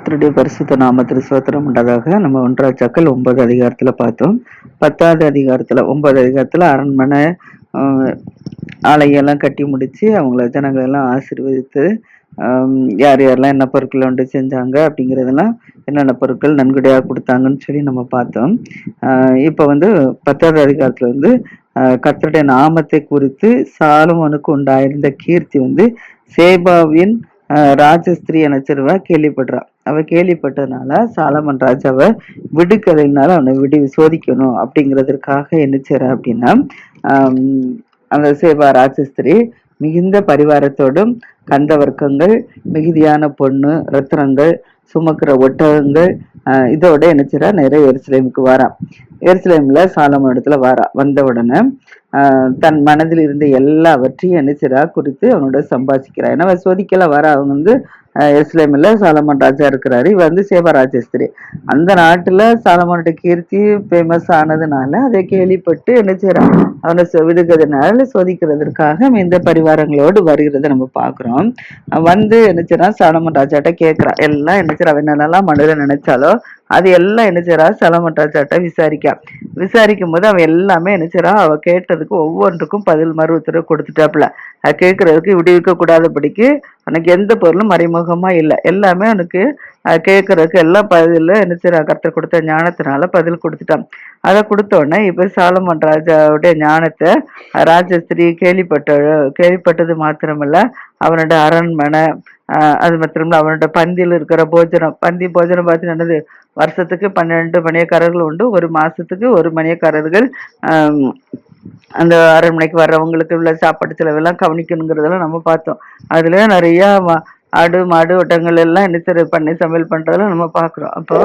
கர்த்தருடைய பரிசுத்த நாமத்திற்கு சோத்திரம் உண்டதாக. நம்ம ஒன்றாச்சாக்கள் ஒன்பது அதிகாரத்தில் பார்த்தோம். பத்தாவது அதிகாரத்தில் ஒன்பது அதிகாரத்தில் அரண்மனை ஆலையெல்லாம் கட்டி முடித்து அவங்கள ஜனங்கள் எல்லாம் ஆசீர்வதித்து யார் யாரெல்லாம் என்ன பொருட்கள் வந்து செஞ்சாங்க அப்படிங்கிறதெல்லாம் என்னென்ன பொருட்கள் நன்கொடையாக கொடுத்தாங்கன்னு சொல்லி நம்ம பார்த்தோம். இப்போ வந்து பத்தாவது அதிகாரத்தில் வந்து கர்த்தருடைய நாமத்தை குறித்து சாலமோனுக்கு உண்டாயிருந்த கீர்த்தி வந்து சேபாவின் ஆஹ் ராஜஸ்திரி நினைச்சிருவா கேள்விப்படுறா. அவ கேள்விப்பட்டதுனால சாலமன் ராஜாவை விடுக்கதைனால அவனை விடு சோதிக்கணும் அப்படிங்கிறதுக்காக என்ன செய்யற அப்படின்னா அந்த சேவா ராஜஸ்திரி மிகுந்த பரிவாரத்தோடும் கந்த வர்க்கங்கள் மிகுதியான பொண்ணு ரத்னங்கள் சுமக்கிற ஒட்டகங்கள் இதோட என்ன செய்றா? நிறைய எருசலேமுக்கு வாரா எருசலேம்ல சாலமன் இடத்துல வாரா வந்த உடனே தன் மனதில் இருந்த எல்லாவற்றையும் என்ன செய்றா? குறித்து அவனோட சம்பாதிக்கிறா ஏன்னா சோதிக்கலாம் சோதிக்கல வர அவங்க வந்து எஸ்லேமில் சாலமன் ராஜா இருக்கிறாரு. இவர் வந்து சேவராஜஸ்திரி. அந்த நாட்டில் சாலமனோட கீர்த்தி ஃபேமஸ் ஆனதுனால அதை கேள்விப்பட்டு என்ன செய்கிறாங்க அவனை சொ- விடுகிறதுனால சோதிக்கிறதற்காக இந்த பரிவாரங்களோடு வருகிறத நம்ம பார்க்குறோம். வந்து என்னச்சுன்னா சலமன் ராஜாட்ட கேட்குறா. எல்லாம் என்ன அவன் என்னெல்லாம் மனதில் நினைச்சாலோ அது எல்லாம் என்ன சலமன் ராஜாட்ட விசாரிக்கா விசாரிக்கும் போது அவன் எல்லாமே என்ன அவ கேட்டதுக்கு ஒவ்வொன்றுக்கும் பதில் மறு உத்தரவு கொடுத்துட்டாப்புல. அது கேட்கறதுக்கு விடுவிக்க கூடாதபடிக்கு அவனுக்கு எந்த பொருளும் மறைமுகமா இல்லை. எல்லாமே அவனுக்கு கேட்கறதுக்கு எல்லாம் பதில் என்ன செய்றா கர்த்தர் கொடுத்த ஞானத்தினால பதில் கொடுத்துட்டான். அதை கொடுத்தோடனே இப்போ இப்ப சாலமன் ராஜாவுடைய ஞானத்தை அஹ், ராஜஸ்திரி கேள்விப்பட்ட கேள்விப்பட்டது மாத்திரமல்ல அவனோட அரண்மனை அது மாத்திரமல்ல அவனோட பந்தியில் இருக்கிற போஜனம் பந்தி போஜனம் பார்த்து என்னது வருஷத்துக்கு பன்னெண்டு மணியக்காரர்கள் உண்டு ஒரு மாசத்துக்கு ஒரு மணியக்காரர்கள் அந்த அரண்மனைக்கு வர்றவங்களுக்கு உள்ள சாப்பாட்டு செலவெல்லாம் கவனிக்கணுங்கிறதெல்லாம் நம்ம பார்த்தோம். அதுல நிறைய ஆடு மாடு ஒட்டங்கள் எல்லாம் என்ன பண்ணி சமையல் பண்ணுறதெல்லாம் நம்ம பார்க்குறோம் அப்போ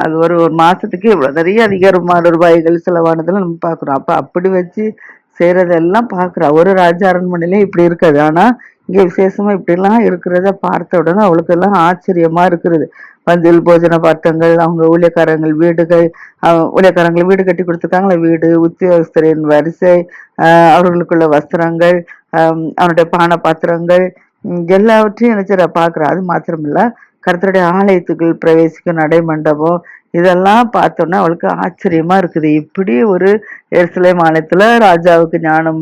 அது ஒரு ஒரு மாதத்துக்கு இவ்வளோ நிறைய அதிகாரமான ரூபாய்கள் செலவானதெல்லாம் நம்ம பார்க்குறோம் அப்போ அப்படி வச்சு செய்கிறதெல்லாம் பார்க்குறா ஒரு ராஜ அரண்மனையிலே இப்படி இருக்காது. ஆனால் இங்கே விசேஷமாக இப்படிலாம் இருக்கிறத பார்த்த உடனே அவளுக்கு எல்லாம் ஆச்சரியமாக இருக்கிறது. பந்தில் போஜன பாத்திரங்கள் அவங்க ஊழியக்காரங்கள் வீடுகள் ஊழியக்காரங்கள் வீடு கட்டி கொடுத்துருக்காங்களே வீடு உத்தியோகஸ்தரின் வரிசை அவர்களுக்குள்ள வஸ்திரங்கள் அவனுடைய பான பாத்திரங்கள் எல்லாவற்றையும் நினைச்சு பார்க்குறேன் அது மாத்திரமில்லை. கருத்தருடைய ஆலயத்துக்குள் பிரவேசிக்கும் நடை மண்டபம் இதெல்லாம் பார்த்தோன்னா அவளுக்கு ஆச்சரியமாக இருக்குது. இப்படி ஒரு எருசலேம் மாநிலத்தில் ராஜாவுக்கு ஞானம்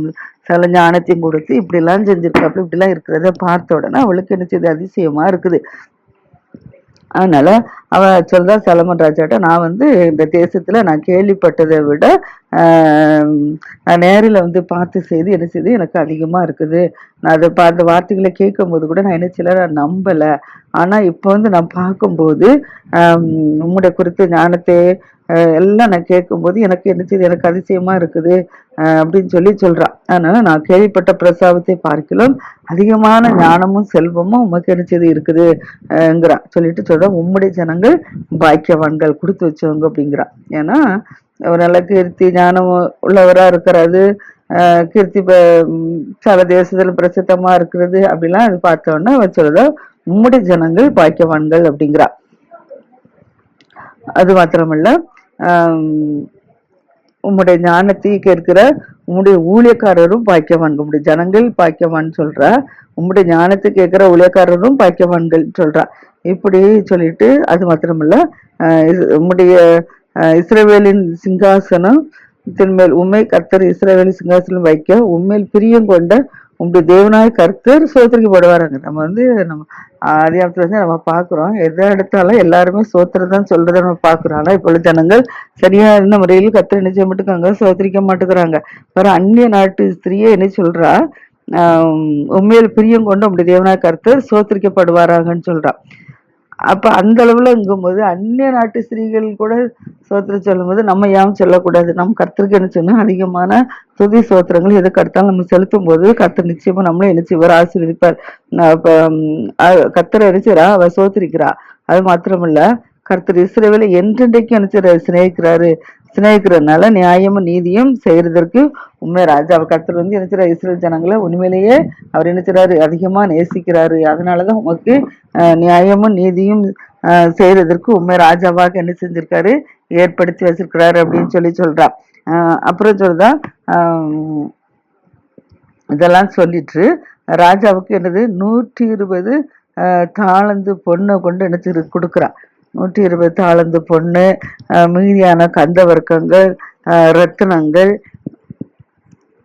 சில ஞானத்தையும் கொடுத்து இப்படிலாம் செஞ்சுருக்காப்புல இப்படிலாம் இருக்கிறத பார்த்த உடனே அவளுக்கு என்ன செய்யுது? அதிசயமாக இருக்குது. அதனால் அவள் சொல்றா சலமன் ராஜாட்ட நான் வந்து இந்த தேசத்தில் நான் கேள்விப்பட்டதை விட நான் நேரில் வந்து பார்த்து செய்து என்ன செய்து எனக்கு அதிகமாக இருக்குது. நான் அதை அந்த வார்த்தைகளை கேட்கும் போது கூட நான் என்ன செய்யல நான் நம்பலை. ஆனால் இப்போ வந்து நான் பார்க்கும்போது உங்களுடைய உம்முடைய குறித்த ஞானத்தை எல்லாம் நான் கேட்கும்போது எனக்கு என்ன செய்யுது எனக்கு அதிசயமாக இருக்குது அப்படின்னு சொல்லி சொல்கிறான் அதனால் நான் கேள்விப்பட்ட பிரசாவத்தை பார்க்கலாம் அதிகமான ஞானமும் செல்வமும் உமக்கு என்ன செய்து இருக்குதுங்கிறான் சொல்லிட்டு சொல்றா உம்முடைய ஜனங்கள் பாக்கியவான்கள் கொடுத்து வச்சவங்க அப்படிங்கிறான் ஏன்னா நல்ல கீர்த்தி ஞானம் உள்ளவராக இருக்கிறது கீர்த்தி சில தேசத்தில் பிரசித்தமாக இருக்கிறது அப்படிலாம் அது பார்த்தோன்னா அவன் சொல்றா உம்முடைய ஜனங்கள் பாக்கியவான்கள் அப்படிங்கிறா. அது மாத்திரமல்ல உம்முடைய ஞானத்தை கேட்கிற உம்முடைய ஊழியக்காரரும் பாக்கியவான்கள் உம்முடைய ஜனங்கள் பாக்கியவான் சொல்றா. உம்முடைய ஞானத்தை கேட்கிற ஊழியக்காரரும் பாக்கியவான்கள் சொல்றா. இப்படி சொல்லிட்டு அது மாத்திரமல்ல உம்முடைய இஸ்ரவேலின் சிங்காசனம் மேல் உண்மை கர்த்தர் இஸ்ரேவேலி சிங்காசனம் வைக்க உண்மையில் பிரியம் கொண்ட உங்களுடைய தேவனாய கர்த்தர் சோத்திரிக்கப்படுவாருங்க நம்ம வந்து நம்ம அதிகாரத்துல வந்து நம்ம பார்க்குறோம். எதை எடுத்தாலும் எல்லாருமே சோத்திரதான் தான் நம்ம பார்க்குறோம். ஆனால் இப்போ ஜனங்கள் சரியான முறையில் கர்த்தர் என்ன செய்ய மாட்டேங்காங்க சோத்திரிக்க மாட்டேங்கிறாங்க. வேற அந்நிய நாட்டு ஸ்திரீயே என்ன சொல்றா? உண்மையில் பிரியம் கொண்டு உங்களுடைய தேவனாய கர்த்தர் சோத்திரிக்கப்படுவாராங்கன்னு சொல்றா. அப்போ அந்த அளவில் இங்கும்போது அந்நிய நாட்டு ஸ்திரீகள் கூட சோத்திரம் சொல்லும்போது நம்ம ஏன் சொல்லக்கூடாது? நம்ம கர்த்தருக்கு என்ன அதிகமான துதி சோத்திரங்கள் எதுக்கு அடுத்தாலும் நம்ம செலுத்தும் போது கர்த்தர் நிச்சயமாக நம்மளும் என்ன செய்வார் ஆசீர்வதிப்பார். நான் கர்த்தரை நினைச்சுறா அவ சோத்திரிக்கிறா அது மாத்திரமில்ல கர்த்தர் இஸ்ரேவில் என்றென்றைக்கும் நினைச்சு சிநேகிக்கிறாரு. சிநேகிக்கிறதுனால நியாயமும் நீதியும் செய்யறதற்கு உண்மை ராஜா அவர் கர்த்தர் வந்து என்ன இஸ்ரேல் ஜனங்களை உண்மையிலேயே அவர் என்ன செய்றாரு? அதிகமா நேசிக்கிறாரு. அதனாலதான் உமக்கு நியாயமும் நீதியும் செய்கிறதற்கு செய்யறதற்கு உண்மை ராஜாவாக என்ன செஞ்சிருக்காரு? ஏற்படுத்தி வச்சிருக்கிறாரு அப்படின்னு சொல்லி சொல்றா. அப்புறம் சொல்றா இதெல்லாம் சொல்லிட்டு ராஜாவுக்கு என்னது? நூற்றி இருபது தாளந்து பொண்ணை கொண்டு நினைச்சு கொடுக்குறா. நூற்றி இருபத்தி தாளந்து பொண்ணு மீதியான கந்த வர்க்கங்கள் ரத்தினங்கள்.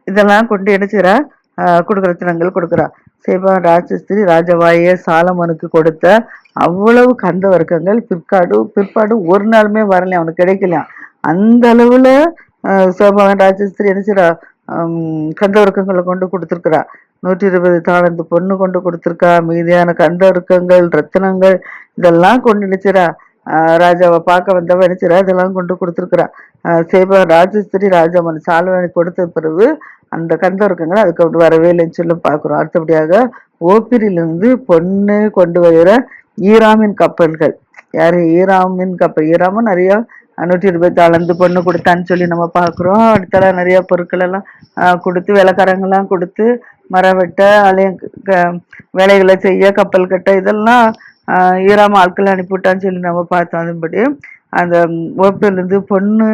இதெல்லாம் கொண்டு என்ன கொடுக்குற ரத்தினங்கள் கொடுக்குறா. சேபா ராஜஸ்திரி ராஜவாய சாலமனுக்கு கொடுத்த அவ்வளவு கந்த வர்க்கங்கள் பிற்காடு பிற்பாடு ஒரு நாளுமே வரலையாம் அவனுக்கு கிடைக்கலையாம் அந்த அளவில் அஹ், ராஜஸ்திரி என்ன செய்றா? கந்த வர்க்கங்களை கொண்டு கொடுத்துருக்குறா. நூற்றி இருபது தாளந்து பொண்ணு கொண்டு கொடுத்துருக்கா. மீதியான கந்தருக்கங்கள் ரத்தினங்கள் இதெல்லாம் கொண்டு நினைச்சிரா ராஜாவை பார்க்க வந்தவ நினைச்சிரா இதெல்லாம் கொண்டு கொடுத்துருக்குறா. சேபா ராஜஸ்திரி ராஜாமன் சால்வனுக்கு கொடுத்த பிறகு அந்த கந்தருக்கங்கள் அதுக்கு அப்படி வரவே இல்லைன்னு சொல்லி பார்க்குறோம். அடுத்தபடியாக ஓப்பிரிலிருந்து பொண்ணு கொண்டு வருகிற ஈராமின் கப்பல்கள். யார்? ஈராமின் கப்பல். ஈராமும் நிறைய நூற்றி இருபத்தி அளந்து பொண்ணு கொடுத்தான்னு சொல்லி நம்ம பார்க்குறோம். அடுத்தலாம் நிறைய பொருட்கள் எல்லாம் கொடுத்து வேலைக்காரங்கெல்லாம் கொடுத்து மரம் வெட்ட அலைய க- வேலைகளை செய்ய கப்பல் கட்ட இதெல்லாம் ஈராம ஆட்கள் அனுப்பிவிட்டான்னு சொல்லி நம்ம பார்த்தோம் அதன்படி. அந்த ஓப்பிலிருந்து பொண்ணு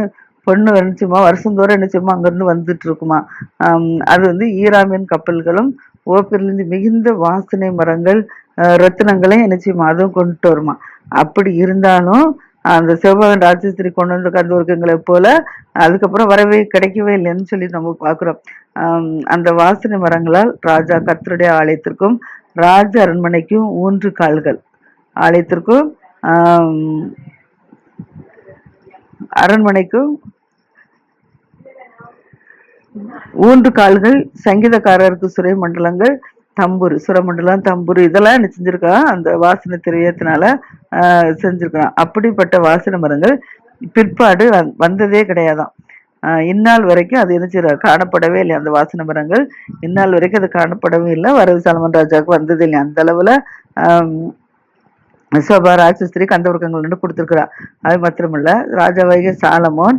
பொண்ணு நினைச்சுமா வருஷந்தோறும் நினைச்சுமா அங்கேருந்து வந்துட்டு இருக்குமா. அது வந்து ஈராமியன் கப்பல்களும் ஓப்பிலிருந்து மிகுந்த வாசனை மரங்கள் ரத்தினங்களையும் நினைச்சுமா அதுவும் கொண்டுட்டு வருமா. அப்படி இருந்தாலும் அந்த சிவபகன் ராஜஸ்திரி கொண்டு வந்து கந்தூர்க்கங்களை போல அதுக்கப்புறம் வரவே கிடைக்கவே இல்லைன்னு சொல்லி நம்ம பார்க்குறோம். அந்த வாசனை மரங்களால் ராஜா கத்தருடைய ஆலயத்திற்கும் ராஜ அரண்மனைக்கும் ஊன்று கால்கள். ஆலயத்திற்கும் அரண்மனைக்கும் ஊன்று கால்கள் சங்கீதக்காரருக்கு சுரை மண்டலங்கள் தம்புரு சுரமண்டலம் தம்புரு இதெல்லாம் என்ன செஞ்சிருக்கா? அந்த வாசனை திரவியத்தினால ஆஹ் அப்படிப்பட்ட வாசனை மரங்கள் பிற்பாடு வந்- வந்ததே கிடையாதான் இந்நாள் வரைக்கும் அது என்ன காணப்படவே இல்லை அந்த வாசனை மரங்கள். இந்நாள் வரைக்கும் அது காணப்படவே இல்லை. வரவு சலமன் ராஜாவுக்கு வந்தது இல்லை. அந்த அளவில் சோபா ராஜஸ்திரி கந்தவர்க்கங்கள் கொடுத்துருக்குறா. அது மாத்திரமல்ல ராஜாவாகிய சாலமோன்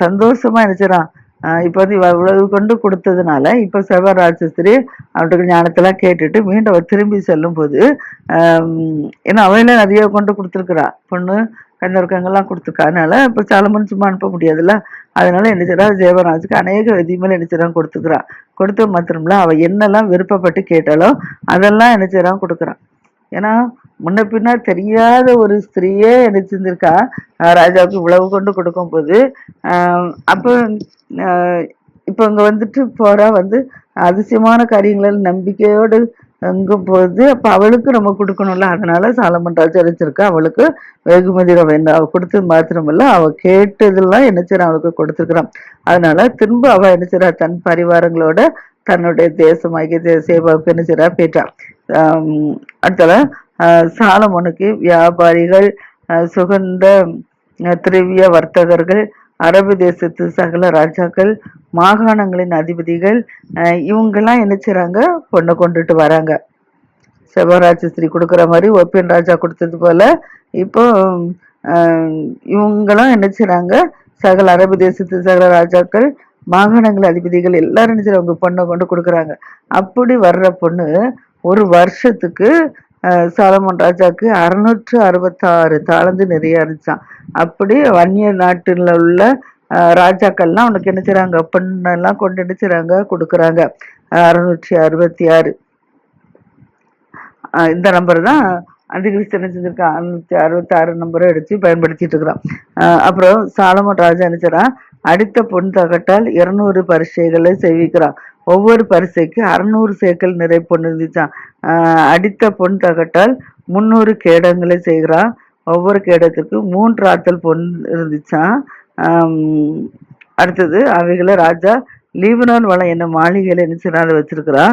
சந்தோஷமா நினைச்சிடறான் இப்போ வந்து இவ்வளவு கொண்டு கொடுத்ததுனால இப்போ செவ ராஜஸ்திரி அவனுக்கு ஞானத்தெல்லாம் கேட்டுட்டு மீண்டும் திரும்பி செல்லும் போது ஏன்னா அவையில நிறைய கொண்டு கொடுத்துருக்குறா. பொண்ணு கந்தவர்க்கங்கள்லாம் கொடுத்துருக்கா. அதனால இப்போ சாலமன் சும்மா அனுப்ப முடியாதுல்ல. அதனால என்ன செய்றா? அநேக விதியுமே என்ன செய்றான்? கொடுத்துக்கிறா. கொடுத்து மாத்திரமில்ல அவள் என்னெல்லாம் விருப்பப்பட்டு கேட்டாலோ அதெல்லாம் என்ன செய்றான்? கொடுக்குறான். ஏன்னா முன்ன பின்ன தெரியாத ஒரு ஸ்திரீயே என்ன ராஜாவுக்கு உழவு கொண்டு கொடுக்கும் போது அப்போ இப்போ இங்கே வந்துட்டு போகிறா வந்து அதிசயமான காரியங்களில் நம்பிக்கையோடு அங்கும் போது அப்போ அவளுக்கு நம்ம கொடுக்கணும்ல. அதனால சாலமன் ராஜா அழைச்சிருக்கா அவளுக்கு வெகுமதி அவ என்ன அவள் கொடுத்தது மாத்திரமில்ல அவள் கேட்டதெல்லாம் என்ன செய்யறான் அவளுக்கு கொடுத்துருக்குறான். அதனால திரும்ப அவள் என்ன செய்றா? தன் பரிவாரங்களோட தன்னுடைய தேசமாகிய தே- சேபாவுக்கு என்ன செய்றா? போயிட்டான் அடுத்தால சாலமோனுக்கு வியாபாரிகள் சுகந்த ஆஹ் திரவிய வர்த்தகர்கள் அரபு தேசத்து சகல ராஜாக்கள் மாகாணங்களின் அதிபதிகள் இவங்கெல்லாம் என்ன செய்கிறாங்க பொண்ணை கொண்டுட்டு வராங்க. செவராஜஸ்ரீ கொடுக்குற மாதிரி ஒப்பியன் ராஜா கொடுத்தது போல இப்போ இவங்களாம் என்ன செய்கிறாங்க சகல அரபு தேசத்து சகல ராஜாக்கள் மாகாணங்கள் அதிபதிகள் எல்லாரும் என்ன செய்கிறாங்க பொண்ணை கொண்டு கொடுக்குறாங்க. அப்படி வர்ற பொண்ணு ஒரு வருஷத்துக்கு சாலமன் ராஜாக்கு அறுநூற்று அறுபத்தாறு தாளந்து நிறைய இருந்துச்சான் அப்படி வன்னிய நாட்டில் உள்ள ராஜாக்கள்லாம் அவனுக்கு என்ன செய்றாங்க? பொண்ணெல்லாம் கொண்டு என்ன செய்றாங்க? கொடுக்குறாங்க. அறுநூற்றி அறுபத்தி ஆறு இந்த நம்பர் தான் அந்திகிறிஸ்து என்ன செஞ்சிருக்கான்? அறுநூத்தி அறுபத்தி ஆறு நம்பரை அடித்து பயன்படுத்திட்டு இருக்கிறான். அப்புறம் சாலமன் ராஜா என்ன செய்றான்? அடித்த பொன் தகட்டால் இருநூறு பரிசைகளை செய்விக்கிறான். ஒவ்வொரு பரிசைக்கு அறுநூறு சேக்கல் நிறை பொண்ணு இருந்துச்சான் அடித்த பொன் தகட்டால் முந்நூறு கேடங்களை செய்கிறான். ஒவ்வொரு கேடத்துக்கு மூன்று ஆற்றல் பொன் இருந்துச்சான் அடுத்தது அவைகளை ராஜா லீபனான் வளம் என்ன மாளிகையில் என்ன செய்றான் வச்சிருக்கிறான்.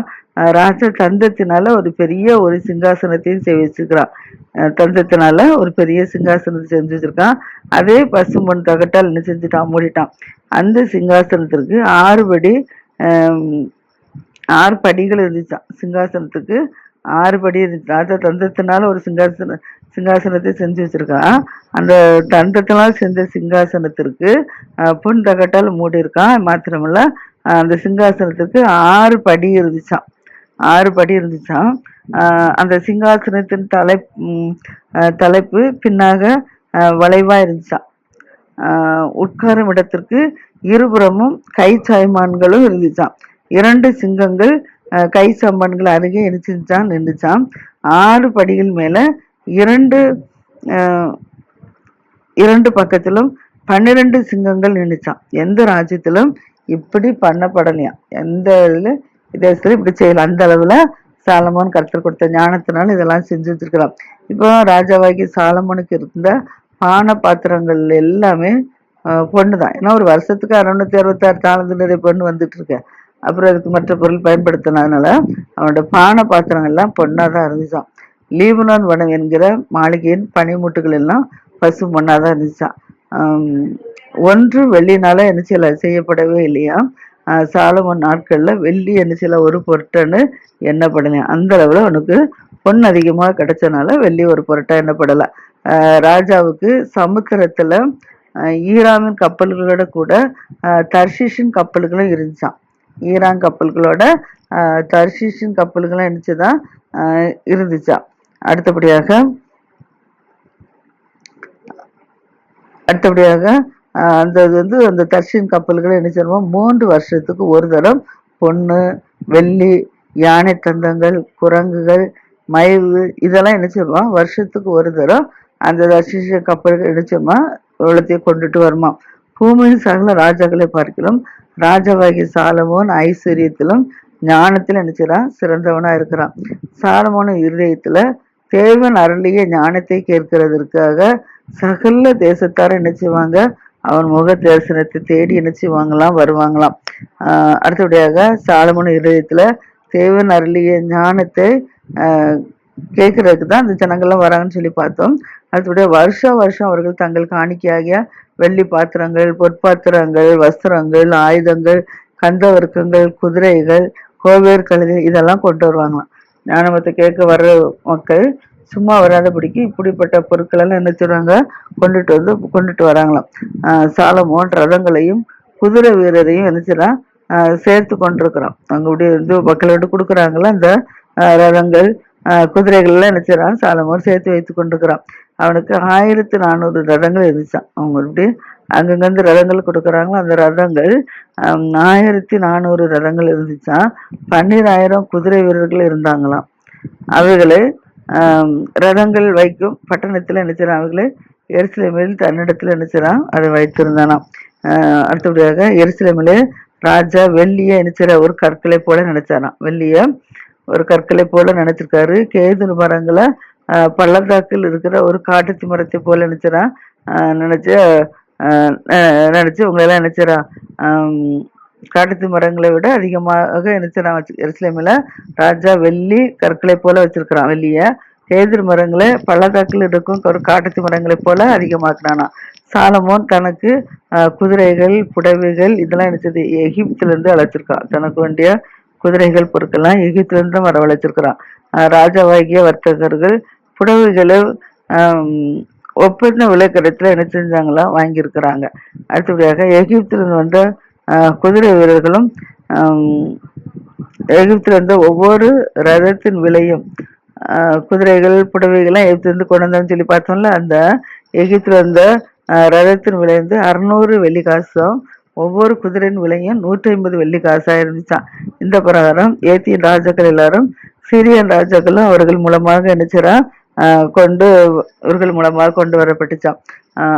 ராஜா தந்தத்தினால ஒரு பெரிய ஒரு சிங்காசனத்தையும் செய் வச்சிருக்கிறான். தந்தத்தினால ஒரு பெரிய சிங்காசனத்தை செஞ்சு வச்சிருக்கான். அதே பசும்பொன் தகட்டால் என்ன செஞ்சுட்டான்? மூடிட்டான். அந்த சிங்காசனத்திற்கு ஆறுபடி ஆறு படிகள் இருந்துச்சான் சிங்காசனத்துக்கு ஆறு படி இருந்துச்சு. ராஜா தந்தத்தினால ஒரு சிங்காசன சிங்காசனத்தை செஞ்சு வச்சிருக்கான். அந்த தந்தத்தினால் செஞ்ச சிங்காசனத்திற்கு புன் தகட்டால் மூடி இருக்கான் மாத்திரமில்ல அந்த சிங்காசனத்துக்கு ஆறு படி இருந்துச்சான் ஆறு படி இருந்துச்சாம். அந்த சிங்காசனத்தின் தலை தலைப்பு பின்னாக வளைவாக இருந்துச்சான் இருந்துச்சாம். உட்காரும் இடத்திற்கு இருபுறமும் கை சாய்மான்களும் இருந்துச்சாம். இரண்டு சிங்கங்கள் கை சம்பன்கள் அருகே இடிச்சுச்சான் நின்றுச்சான் ஆறு படிகள் மேல இரண்டு இரண்டு பக்கத்திலும் பன்னிரண்டு சிங்கங்கள் நின்றுச்சான் எந்த ராஜ்யத்திலும் இப்படி பண்ணப்படலையாம் எந்த இதில் தேசத்தில் இப்படி செய்யலாம்? அந்த அளவில் சாலமோன் கருத்து கொடுத்த ஞானத்தினால இதெல்லாம் செஞ்சு வச்சிருக்கலாம். இப்போ ராஜாவாகி சாலமோனுக்கு இருந்த பான பாத்திரங்கள் எல்லாமே பொண்ணு தான் ஏன்னா ஒரு வருஷத்துக்கு அறுநூத்தி அறுபத்தாறு தாளந்து நிறைய பொண்ணு வந்துட்டு இருக்கேன் அப்புறம் அதுக்கு மற்ற பொருள் பயன்படுத்தினதுனால அவனோட பான பாத்திரங்கள் எல்லாம் பொண்ணாக தான் இருந்துச்சான் லீபனான் வனம் என்கிற மாளிகையின் பனிமூட்டுகள் எல்லாம் பசு பொண்ணாக தான் இருந்துச்சான் ஒன்று வெள்ளினால என்ன செய்யல செய்யப்படவே இல்லையா? சாலமன் நாட்களில் வெள்ளி என்ன செய்யல ஒரு பொருட்டன்னு எண்ணப்படலையா அந்த அளவில் அவனுக்கு பொன் அதிகமாக கிடைச்சனால வெள்ளி ஒரு பொருட்டா எண்ணப்படலை. ராஜாவுக்கு சமுத்திரத்தில் ஈராமின் கப்பல்களோட கூட தர்ஷிஷின் கப்பல்களும் இருந்துச்சான் ஈரான் கப்பல்களோட தர்ஷீஷின் கப்பல்களும் இருந்துச்சுதான் இருந்துச்சா? அடுத்தபடியாக அடுத்தபடியாக அந்த இது வந்து அந்த தர்ஷின் கப்பல்கள் என்ன மூன்று வருஷத்துக்கு ஒரு தரம் பொண்ணு வெள்ளி யானை தந்தங்கள் குரங்குகள் மயில் இதெல்லாம் என்ன செய்வோம் வருஷத்துக்கு ஒரு தரம் அந்த தர்ஷிஷ கப்பல்கள் என்ன செய்யுமா இவ்வளோத்தையும் கொண்டுட்டு வருமா? பூமியின் சகல ராஜாக்களை பார்க்கலாம் ராஜவாகி சாலமோன் ஐஸ்வர்யத்திலும் ஞானத்தில் என்ன சிறந்தவனா இருக்கிறான். சாலமோனும் இருதயத்துல தேவன் அருளிய ஞானத்தை கேட்கிறதற்காக சகல தேசத்தார் நினைச்சுவாங்க அவன் முக தரிசனத்தை தேடி நினைச்சுவாங்களாம் வருவாங்களாம். ஆஹ் அடுத்தபடியாக சாலமோன் இருதயத்துல தேவன் அருளிய ஞானத்தை கேட்கறதுக்கு தான் அந்த ஜனங்கள்லாம் வராங்கன்னு சொல்லி பார்த்தோம். அடுத்தபடியாக வருஷா வருஷம் அவர்கள் தங்கள் காணிக்கையாக வெள்ளி பாத்திரங்கள் பொற்பாத்திரங்கள் வஸ்திரங்கள் ஆயுதங்கள் கந்தவர்க்கங்கள் குதிரைகள் கோவேர் கழுதை இதெல்லாம் கொண்டு வருவாங்களாம். ஞானமத்தை கேட்க வர்ற மக்கள் சும்மா வராதபடிக்கு இப்படிப்பட்ட பொருட்கள் எல்லாம் என்ன செய்றாங்க கொண்டுட்டு வந்து கொண்டுட்டு வராங்களாம். சாலமோன் ரதங்களையும் குதிரை வீரரையும் என்ன செய்றான் சேர்த்து கொண்டிருக்கிறோம் அங்கே இப்படி வந்து மக்களோடு கொடுக்குறாங்களா அந்த ரதங்கள் குதிரைகள்லாம் நினைச்சிடறான் எல்லாம் சேர்த்து வைத்து கொண்டிருக்கிறான். அவனுக்கு ஆயிரத்தி நானூறு ரதங்கள் இருந்துச்சான் அவங்க எப்படி அங்கங்கிருந்து ரதங்கள் கொடுக்குறாங்களோ அந்த ரதங்கள் ஆயிரத்தி நானூறு ரதங்கள் இருந்துச்சான் பன்னிராயிரம் குதிரை வீரர்கள் இருந்தாங்களாம். அவைகளை ரதங்கள் வைக்கும் பட்டணத்தில் என்ன அவர்களே அவைகளை எருசலேமில் தன்னிடத்துல அதை வைத்திருந்தானாம். அடுத்தபடியாக எருசலேமிலே ராஜா வெள்ளிய நினைச்சிட ஒரு கற்களை போல நினைச்சாராம். வெள்ளியை ஒரு கற்களை போல நினைச்சிருக்காரு. கேதுரு மரங்களை பள்ளத்தாக்கில் இருக்கிற ஒரு காட்டுத்தி மரத்தை போல நினைச்சாராம் நினைச்சு நினைச்சு உங்களெல்லாம் காட்டுத்தி மரங்களை விட அதிகமாக நினைச்சாராம் வச்சு எருசலேமில். ராஜா வெள்ளி கற்களை போல வச்சிருக்கிறான் வெள்ளியை. கேதிர் மரங்களை பள்ளத்தாக்கில் இருக்கும் ஒரு காட்டுத்தி மரங்களை போல அதிகமாக்குறானா. சாலமோன் தனக்கு குதிரைகள் புடவைகள் இதெல்லாம் நினைச்சது எகிப்திலேருந்து அழைச்சிருக்கான் தனக்கு வேண்டிய குதிரைகள் பொருட்கள்லாம் எகிப்திலிருந்து வரவழைச்சிருக்கிறான். ஆஹ், ராஜாவாகிய வர்த்தகர்கள் புடவைகளை ஆம், ஒப்பந்த விலைக்கடத்துல என்ன செஞ்சாங்களா? வாங்கியிருக்கிறாங்க. அடுத்தபடியாக எகிப்திலிருந்து வந்த குதிரை வீரர்களும் எகிப்திலிருந்து ஒவ்வொரு ரதத்தின் விலையும் குதிரைகள் புடவைகள்லாம் எகிப்திலிருந்து கொண்டு வந்தான்னு சொல்லி பார்த்தோம்ல அந்த எகிப்தில் வந்த ரதத்தின் விலை வந்து அறுநூறு வெள்ளி காசும் ஒவ்வொரு குதிரையின் விலையும் நூற்றி ஐம்பது வெள்ளி காசாக இருந்துச்சான் இந்த பிரகாரம் ஏத்தியன் ராஜாக்கள் எல்லாரும் சிரியன் ராஜாக்களும் அவர்கள் மூலமாக நினைச்சரா கொண்டு இவர்கள் மூலமாக கொண்டு வரப்பட்டுச்சான்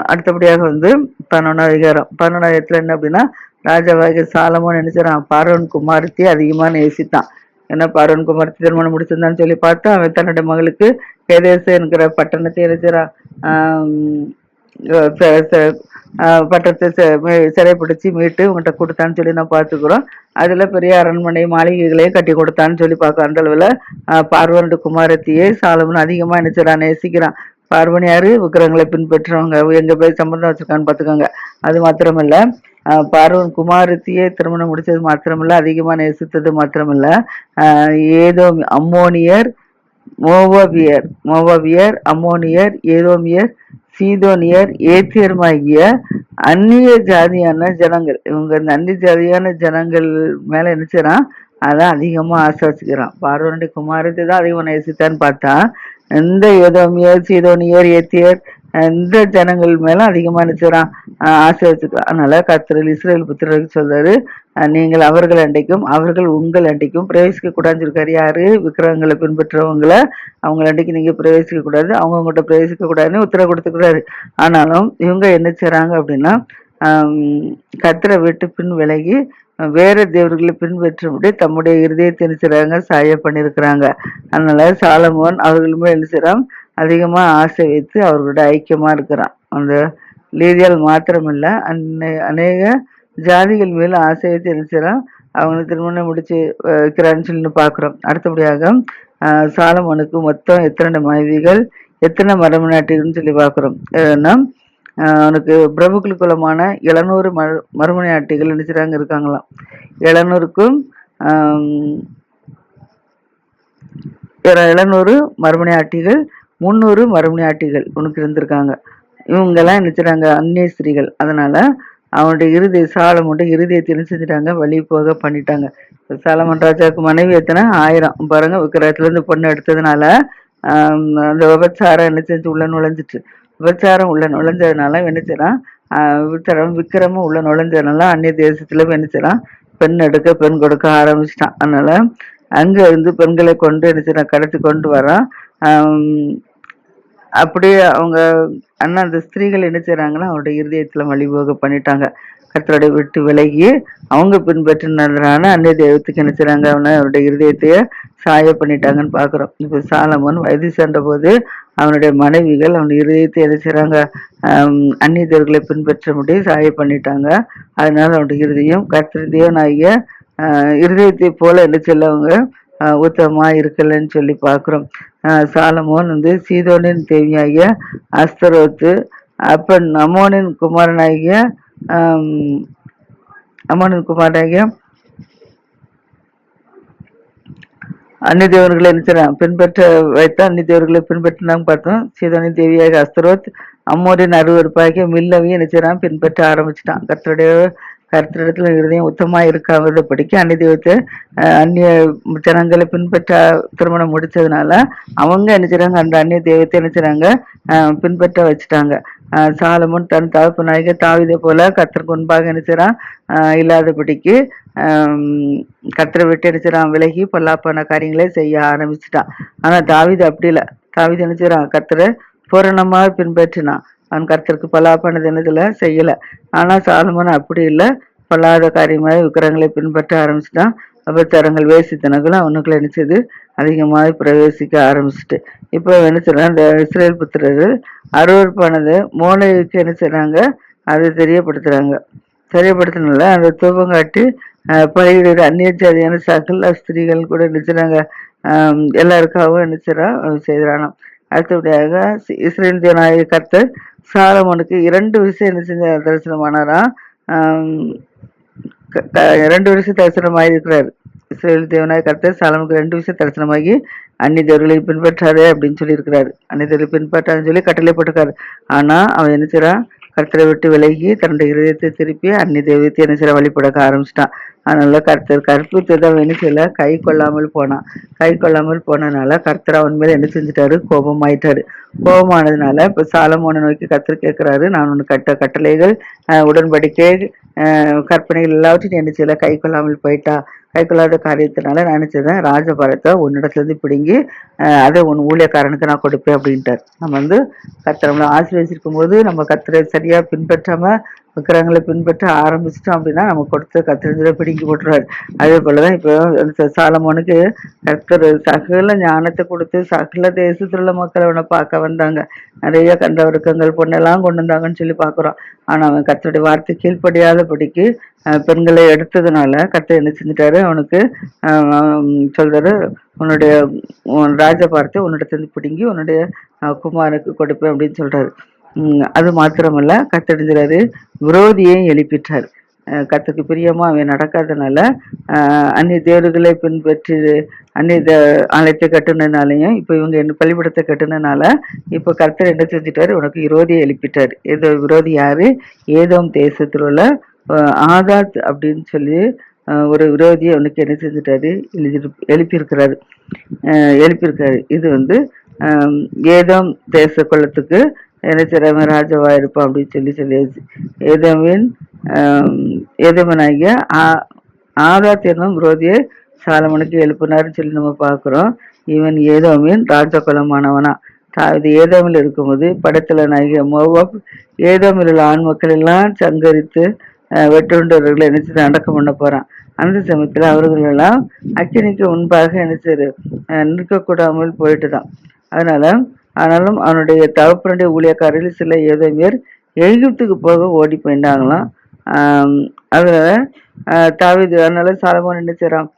அடுத்தபடியாக வந்து பதினொன்றாம் அதிகாரம். பதினொன்றாயிரத்துல என்ன அப்படின்னா ராஜாவாகிய சாலமோ நினைச்சாரான் பார்வன் குமாரத்தி அதிகமாக நேசித்தான். ஏன்னா பார்வன் குமாரத்தி திருமணம் முடிச்சிருந்தான்னு சொல்லி பார்த்தா அவன் தன்னுடைய மகளுக்கு கேதேச என்கிற பட்டணத்தை நினைச்சாரான் பட்டத்தை செ- மீ- சிறைப்பிடிச்சு மீட்டு உங்கள்கிட்ட கொடுத்தான்னு சொல்லி நான் பார்த்துக்குறோம். அதில் பெரிய அரண்மனை மாளிகைகளையும் கட்டி கொடுத்தான்னு சொல்லி பார்க்க அந்த அளவில் ஆஹ் குமாரத்தையே சாலமன் அதிகமாக நினைச்சிடான் நேசிக்கிறான். பார்வணியார் விக்கிரங்களை பின்பற்றுறவங்க. எங்கே போய் சம்பந்தம் வச்சுருக்கான்னு பார்த்துக்கோங்க. அது மாத்திரமில்ல. பார்வன் குமாரத்தையே திருமணம் முடித்தது மாத்திரமில்ல. அதிகமாக நேசித்தது மாத்திரமில்ல. ஏதோ அம்மோனியர் மோவாபியர் மோவாபியர் அம்மோனியர் ஏதோமியர் சீதோனியர் ஏத்தியருமாகிய அந்நிய ஜாதியான ஜனங்கள். இவங்க இந்த அந்நிய ஜாதியான ஜனங்கள் மேல என்ன செய்றான்? அதான் அதிகமா ஆசை வச்சுக்கிறான் பார்வனுடைய குமாரத்தை தான் அதிகமாக நேசித்தான்னு பார்த்தா எந்த ஏதோமியர் சீதோனியர் ஏத்தியர் இந்த ஜனங்கள் மேல அதிகமாக நினைச்சுறான் ஆசை வச்சுக்கலாம் அதனால கத்திரல் இஸ்ரேல் புத்திரருக்கு சொல்றாரு நீங்கள் அவர்கள் அண்டைக்கும் அவர்கள் உங்கள் அண்டைக்கும் பிரவேசிக்க கூடாதுன்னு இருக்காரு யாரு? விக்கிரகங்களை பின்பற்றுறவங்கள அவங்க அண்டைக்கு நீங்க பிரவேசிக்க கூடாது அவங்க உங்கள்கிட்ட பிரவேசிக்க கூடாதுன்னு உத்தரவு கொடுத்துக்கிறாரு. ஆனாலும் இவங்க என்ன செய்றாங்க அப்படின்னா கத்திர விட்டு பின் விலகி வேற தேவர்களை பின்பற்றும்படி தம்முடைய இருதயத்தை என்ன செய்றாங்க? சாய பண்ணியிருக்கிறாங்க. அதனால சாலமோன் அவர்களுமே என்ன செய்றான்? அதிகமாக ஆசை வைத்து அவர்களோட ஐக்கியமாக இருக்கிறான். அந்த லீதியால் மாத்திரமில்லை அன்னை அநேக ஜாதிகள் மேலும் ஆசை வைத்து என்ன அவங்களை அவங்க திருமணம் முடிச்சு வைக்கிறான்னு சொல்லி பார்க்குறோம். அடுத்தபடியாக சாலமனுக்கு மொத்தம் எத்தனை மனைவிகள் எத்தனை மரமநாட்டிகள்னு சொல்லி பார்க்குறோம். ஏன்னா அவனுக்கு பிரபுக்கள் குலமான எழுநூறு மர மறுமனை ஆட்டிகள் நினைச்சுறாங்க இருக்காங்களாம். எழுநூறுக்கும் எழுநூறு மறுமனை ஆட்டிகள் முந்நூறு மறுமனை ஆட்டிகள் உனக்கு இருந்திருக்காங்க. இவங்கெல்லாம் நினைச்சுறாங்க அந்நிய ஸ்திரீகள் அதனால அவனுடைய இருதய சாலமுடைய இருதயத்தை என்ன செஞ்சுட்டாங்க? வழி போக பண்ணிட்டாங்க. சாலமன் ராஜாவுக்கு மனைவி எத்தனை? ஆயிரம். பாருங்க விக்கிரகத்துல இருந்து பொண்ணு எடுத்ததுனால அந்த விபச்சாரம் என்ன செஞ்சு உள்ள நுழைஞ்சிட்டு விபச்சாரம் உள்ள நுழைஞ்சதுனால என்ன செய்யறான் விபச்சாரம் விக்கிரமும் உள்ள நுழைஞ்சதுனால அந்நிய தேசத்துல என்ன செய்யறான் பெண் எடுக்க பெண் கொடுக்க ஆரம்பிச்சிட்டான். அதனால அங்க இருந்து பெண்களை கொண்டு என்ன செய்யறான் கடத்தி கொண்டு வரான் அப்படியே அவங்க அண்ணா அந்த ஸ்திரீகள் என்ன செய்யறாங்களோ அவருடைய இருதயத்துல வழிபோக பண்ணிட்டாங்க. கர்த்தருடைய விட்டு விலகி அவங்க பின்பற்றினதுனால அன்னைய தெய்வத்துக்கு என்ன செய்யறாங்க அவனை அவருடைய இருதயத்தையே சாய பண்ணிட்டாங்கன்னு பாக்குறோம். இப்ப சாலமன் வயது சென்ற போது அவனுடைய மனைவிகள் அவன் இருதயத்தை என்ன செய்யறாங்க ஆஹ் அந்நிய தேவர்களை பின்பற்ற முடியும் சாய பண்ணிட்டாங்க. அதனால அவனுடைய இருதயம் கர்த்தர் தேவனாகிய இருதயத்தை போல என்ன செல்லவங்க உத்தமமாக இருக்கலைன்னு இருக்கலன்னு சொல்லி பார்க்குறோம். சாலமோன் வந்து சீதோனின் தேவியாகிய அஸ்தரோத்து அப்பன் அமோனின் குமாரனாகிய ஆம், அமோனின் குமாரனாகிய அந்நிய தேவர்களை என்ன பின்பற்ற வைத்த அந்நிய தேவர்களை பின்பற்றினாங்க பார்த்தோம். சீதோனின் தேவியாக அஸ்தரோத் அம்மோரின் அருவறுப்பாகிய மில்லவையும் நினைச்சிடறான் பின்பற்ற ஆரம்பிச்சிட்டான். கத்தருடைய கர்த்தரிடத்துல இருதயம் உத்தமாக இருக்காத படிக்க அந்நிய தெய்வத்தை அந்நிய ஜனங்களை பின்பற்ற திருமணம் முடிச்சதுனால அவங்க என்ன செய்றாங்க? அந்த அந்நிய தெய்வத்தை என்ன செய்றாங்க? பின்பற்ற வச்சுட்டாங்க. அஹ், சாலமோன் தன் தகப்பனாகிய தாவிதை போல கத்தருக்கு முன்பாக என்ன இல்லாதபடிக்கு கத்தரை விட்டு என்ன விலகி பொல்லாப்பான காரியங்களை செய்ய ஆரம்பிச்சிட்டான். ஆனா தாவீது அப்படி இல்லை. தாவீது என்ன கத்தரை பூரணமாக பின்பற்றினான். அவன் கருத்தருக்கு பலாப்பானது என்னதுல செய்யலை. ஆனால் சாலமோன் அப்படி இல்லை. பல்லாத காரியமாக விக்கிரங்களை பின்பற்ற ஆரம்பிச்சுட்டான். அபத்தரங்கள் வேசித்தனங்களும் அவனுக்குள்ள என்ன அதிகமாக பிரவேசிக்க ஆரம்பிச்சுட்டு. இப்போ என்ன செய்றான்? இந்த இஸ்ரேல் புத்திரர்கள் அருவறுப்பானது மூளைக்கு என்ன செய்கிறாங்க அதை தெரியப்படுத்துகிறாங்க தெரியப்படுத்தினால அந்த தூபம் காட்டி அஹ், அந்நிய ஜாதியான சகல ஸ்திரீகள் கூட நினைச்சுறாங்க எல்லாருக்காகவும் நினைச்சுறா செய்கிறானாம் அடுத்தபடியாக சி- இஸ்ரேல் தேவனாய கர்த்தர் சாலமோனுக்கு இரண்டு விஷயம் என்ன செஞ்ச தரிசனமானாராம். க- இரண்டு வருஷம் தரிசனமாகி இருக்கிறார் இஸ்ரேல் தேவனாய் கர்த்தர் சாலமுக்கு ரெண்டு விஷயம் தரிசனமாகி அன்னி தேவர்களை பின்பற்றாதே அப்படின்னு சொல்லி இருக்கிறாரு தேவர்களை பின்பற்றாருன்னு சொல்லி கட்டளை போட்டிருக்காரு. ஆனால் அவன் என்ன செய்கிறான் கர்த்தரை விட்டு விலகி தன்னுடைய இருதயத்தை திருப்பி அன்னி தெய்வத்தை என்ன செய்ய வழிபடக்க ஆரம்பிச்சிட்டான். அதனால கர்த்தர் கற்பித்ததை அவன் என்ன செய்யல கை கொள்ளாமல் போனான் கை கொள்ளாமல் போனனால கர்த்தர் அவன் மேல என்ன செஞ்சுட்டாரு? கோபமாயிட்டாரு. கோபமானதுனால இப்ப சாலமோனை நோக்கி கர்த்தர் கேட்கிறாரு நான் உனக்கு கட்ட கட்டளைகள் உடன்படிக்கை கற்பனைகள் எல்லாவற்றையும் என்ன செய்யல? கை கொள்ளாமல் போயிட்டா. கை கொள்ளாத காரியத்தினால நான் நினைச்சதேன் ராஜபாரத்தை உன்னிடத்துலேருந்து பிடுங்கி அதை உன் ஊழியக்காரனுக்கு நான் கொடுப்பேன் அப்படின்ட்டார். நம்ம வந்து கத்திரம்ல நம்மளை ஆசீர்வதிச்சிருக்கும் போது நம்ம கத்திர சரியா பின்பற்றாம விக்கிரகங்களை பின்பற்ற ஆரம்பிச்சிட்டோம் அப்படின்னா நம்ம கொடுத்த கத்திரங்களை பிடிங்கி போட்டுருவாரு. அதே போலதான் இப்போ சாலமோனுக்கு கர்த்தர் சகல ஞானத்தை கொடுத்து சகல தேசத்தில் உள்ள மக்கள் அவனை பார்க்க வந்தாங்க. நிறைய கண்டவருக்கங்கள் பொண்ணெல்லாம் கொண்டு வந்தாங்கன்னு சொல்லி பார்க்குறோம். ஆனால் அவன் கத்தருடைய வார்த்தை கீழ்ப்படியாதபடிக்கு பெண்களை எடுத்ததுனால கர்த்தர் என்ன செஞ்சிட்டாரு? அவனுக்கு சொல்றாரு உன்னுடைய உன் ராஜபாரத்தை உன்னிடத்திலிருந்து பிடுங்கி உன்னுடைய குமாருக்கு குமாரனுக்கு கொடுப்பேன் அப்படின்னு சொல்றாரு. அது மாத்திரமல்ல கத்தடிஞ்சாரு விரோதியையும் எழுப்பிட்டார். கத்துக்கு பிரியமா அவன் நடக்காதனால அந்நிய தேவர்களை பின்பற்றி அந்நிய தே- ஆலயத்தை கட்டுனதுனாலையும் இப்போ இவங்க என்ன பள்ளிப்படத்தை கட்டுனதுனால இப்போ கர்த்தர் என்ன செஞ்சிட்டாரு? உனக்கு விரோதியை எழுப்பிட்டார். ஏதோ விரோதி யாரு? ஏதோம் தேசத்தில் உள்ள ஆதாத் அப்படின்னு சொல்லி ஒரு விரோதியை அவனுக்கு என்ன செஞ்சிட்டாரு? எழுதி எழுப்பியிருக்கிறாரு. எழுப்பியிருக்காரு. இது வந்து ஏதோ ஏதோம் தேச குலத்துக்கு என்ன செய்றவன் ராஜாவா இருப்பான் அப்படின்னு சொல்லி சொல்லியாச்சு. ஏதோமின் ஆ ஆதாத் என்னும் விரோதியை சாலமனுக்கு எழுப்பினார்னு சொல்லி நம்ம பார்க்குறோம். இவன் ஏதோமின் ராஜ குலமானவனா. இது ஏதோமில் இருக்கும்போது படத்தில் நாயகிய மோவாப் ஏதோமில் உள்ள ஆண் மக்கள் எல்லாம் சங்கரித்து வெட்டுண்டவர்களை நினைச்சு அடக்கம் பண்ண போகிறான் அந்த சமயத்தில் அவர்களெல்லாம் அக்கினிக்கு முன்பாக நினைச்சது நிற்கக்கூடாமல் போயிட்டு தான் அதனால் ஆனாலும் அவனுடைய தகப்பனுடைய ஊழியக்காரர்கள் சில ஏதோ பேர் எகிப்துக்கு போக ஓடி போயிட்டாங்களாம். அதில் தாவிது அதனால சாலமோன் என்ன செய்கிறான்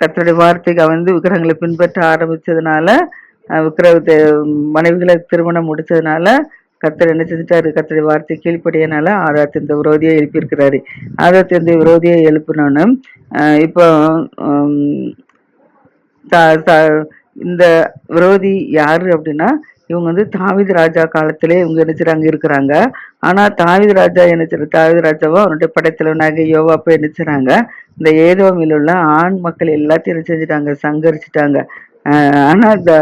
கத்தருடைய வார்த்தைக்கு வந்து விக்கிரகங்களை பின்பற்ற ஆரம்பித்ததுனால விக்கிரகத்தை மனைவிகளை திருமணம் முடித்ததுனால கத்தர் என்ன செஞ்சுட்டாரு? கத்தருடைய வார்த்தை கீழ்ப்படியனால ஆதாரத்தை இந்த விரோதியை எழுப்பியிருக்கிறாரு. ஆதாரத்தை இந்த விரோதியை எழுப்பினோன்னு இப்போ இந்த விரோதி யார் அப்படின்னா இவங்க வந்து தாவித ராஜா காலத்திலே இவங்க நினைச்சாங்க இருக்கிறாங்க. ஆனால் தாவித ராஜா என்ன தாவித ராஜாவோ அவனுடைய படைத்தலைவனாக யோவாப்ப நினைச்சுறாங்க இந்த ஏதோமில் உள்ள ஆண் மக்கள் எல்லாத்தையும் என்ன செஞ்சுட்டாங்க சங்கரிச்சிட்டாங்க. ஆனால் இந்த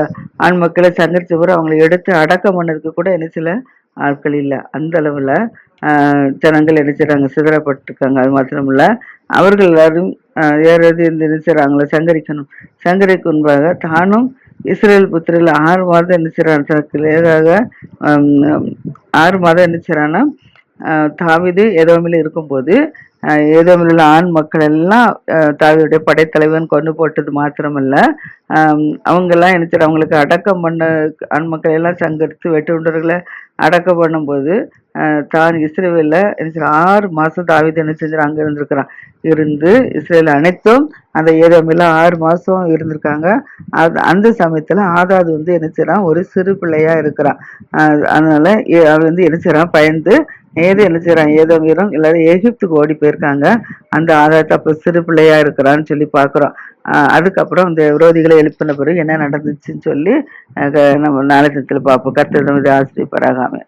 ஆண் மக்களை சங்கரித்த பிறகு அவங்களை எடுத்து அடக்கம் பண்ணதுக்கு கூட என்ன சில ஆட்கள் இல்லை. அந்த அளவில் ஜனங்கள் என்ன செய்கிறாங்க சிதறப்பட்டிருக்காங்க. அது மாத்திரமில்ல அவர்கள் எல்லாரும் ஏறது இந்த என்ன சங்கரிக்கணும். சங்கரிக்கு முன்பாக தானும் இஸ்ரேல் புத்திரில் ஆறு மாதம் என்ன தனக்கு லேதாக ஆறு மாதம் என்ன தாவிது எதோமில் இருக்கும்போது ஏதோமில் உள்ள ஆண் மக்கள் எல்லாம் தாவியுடைய படைத்தலைவன் கொண்டு போட்டது மாத்திரமல்ல. அவங்கெல்லாம் என்ன அவங்களுக்கு அடக்கம் பண்ண ஆண் மக்கள் எல்லாம் சங்கரித்து வெட்டுண்டர்களை அடக்கம் பண்ணும்போது தான் இஸ்ரேலில் என்ன ஆறு மாதம் தாவித என்ன செஞ்சார் அங்கே இருந்திருக்கிறான். இருந்து இஸ்ரேல் அனைத்தும் அந்த ஏதோமில் ஆறு மாதம் இருந்திருக்காங்க. அது அந்த சமயத்தில் ஆதாது வந்து என்ன செய்கிறான் ஒரு சிறு பிள்ளையாக இருக்கிறான். அதனால் அவன் வந்து என்ன செய்கிறான் பயந்து ஏதோ என்ன செய்யறான் ஏதோ வீரம் எல்லாரும் எகிப்துக்கு ஓடி போயிருக்காங்க. அந்த ஆதாரத்தை அப்போ சிறு பிள்ளையா இருக்கிறான்னு சொல்லி பார்க்குறோம் அதுக்கப்புறம் இந்த விரோதிகளை எழுப்பின பிறகு என்ன நடந்துச்சுன்னு சொல்லி நம்ம நாளத்தில் பார்ப்போம். கத்திரம் ஆசிரியப்பராகாமல்